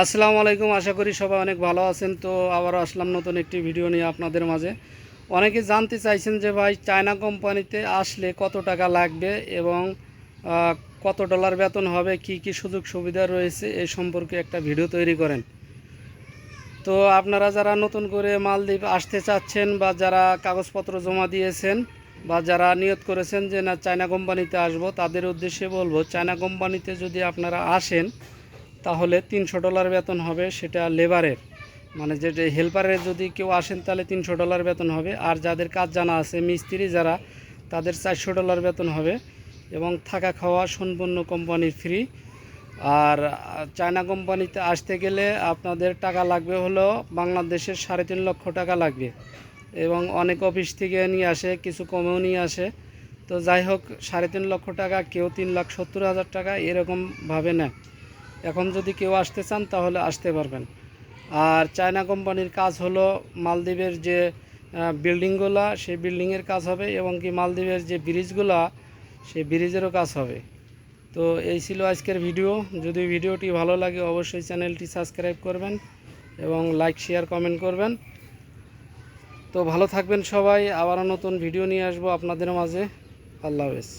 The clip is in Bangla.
আসসালামু আলাইকুম, আশা করি সবাই অনেক ভালো আছেন। তো আবারও আসলাম নতুন একটি ভিডিও নিয়ে আপনাদের মাঝে। অনেকে জানতে চাইছেন যে ভাই, চায়না কোম্পানিতে আসলে কত টাকা লাগবে এবং কত ডলার বেতন হবে, কি কি সুযোগ সুবিধা রয়েছে এই সম্পর্কে একটা ভিডিও তৈরি করেন। তো আপনারা যারা নতুন করে মালদ্বীপ আসতে চাচ্ছেন বা যারা কাগজপত্র জমা দিয়েছেন বা যারা নিয়ত করেছেন যে না, চায়না কোম্পানিতে আসব, তাদের উদ্দেশ্যে বলব, চায়না কোম্পানিতে যদি আপনারা আসেন তাহলে তিনশো ডলার বেতন হবে, সেটা লেবারের মানে যেটা হেল্পারের যদি কেউ আসেন, তাহলে তিনশো ডলার বেতন হবে। আর যাদের কাজ জানা আছে, মিস্ত্রি যারা, তাদের চারশো ডলার বেতন হবে। এবং থাকা খাওয়া সম্পূর্ণ কোম্পানির ফ্রি আর, চায়না কোম্পানিতে আসতে গেলে আপনাদের টাকা লাগবে হলো বাংলাদেশের সাড়ে তিন লক্ষ টাকা লাগবে। এবং অনেক অফিস থেকে নিয়ে আসে, কিছু কমেও নিয়ে আসে। তো যাই হোক, সাড়ে তিন লক্ষ টাকা, কেউ তিন লাখ সত্তর হাজার টাকা এরকমভাবে নেয়। এখন যদি কেউ আসতে চান, তাহলে আসতে পারবেন। আর চায়না কোম্পানির কাজ হলো মালদ্বীপের যে বিল্ডিংগুলো, সেই বিল্ডিংয়ের কাজ হবে এবং কি মালদ্বীপের যে ব্রিজগুলো, সেই ব্রিজেরও কাজ হবে। তো এই ছিল আজকের ভিডিও। যদি ভিডিওটি ভালো লাগে, অবশ্যই চ্যানেলটি সাবস্ক্রাইব করবেন এবং লাইক, শেয়ার, কমেন্ট করবেন। তো ভালো থাকবেন সবাই। আবারও নতুন ভিডিও নিয়ে আসব আপনাদের মাঝে। আল্লাহ হাফেজ।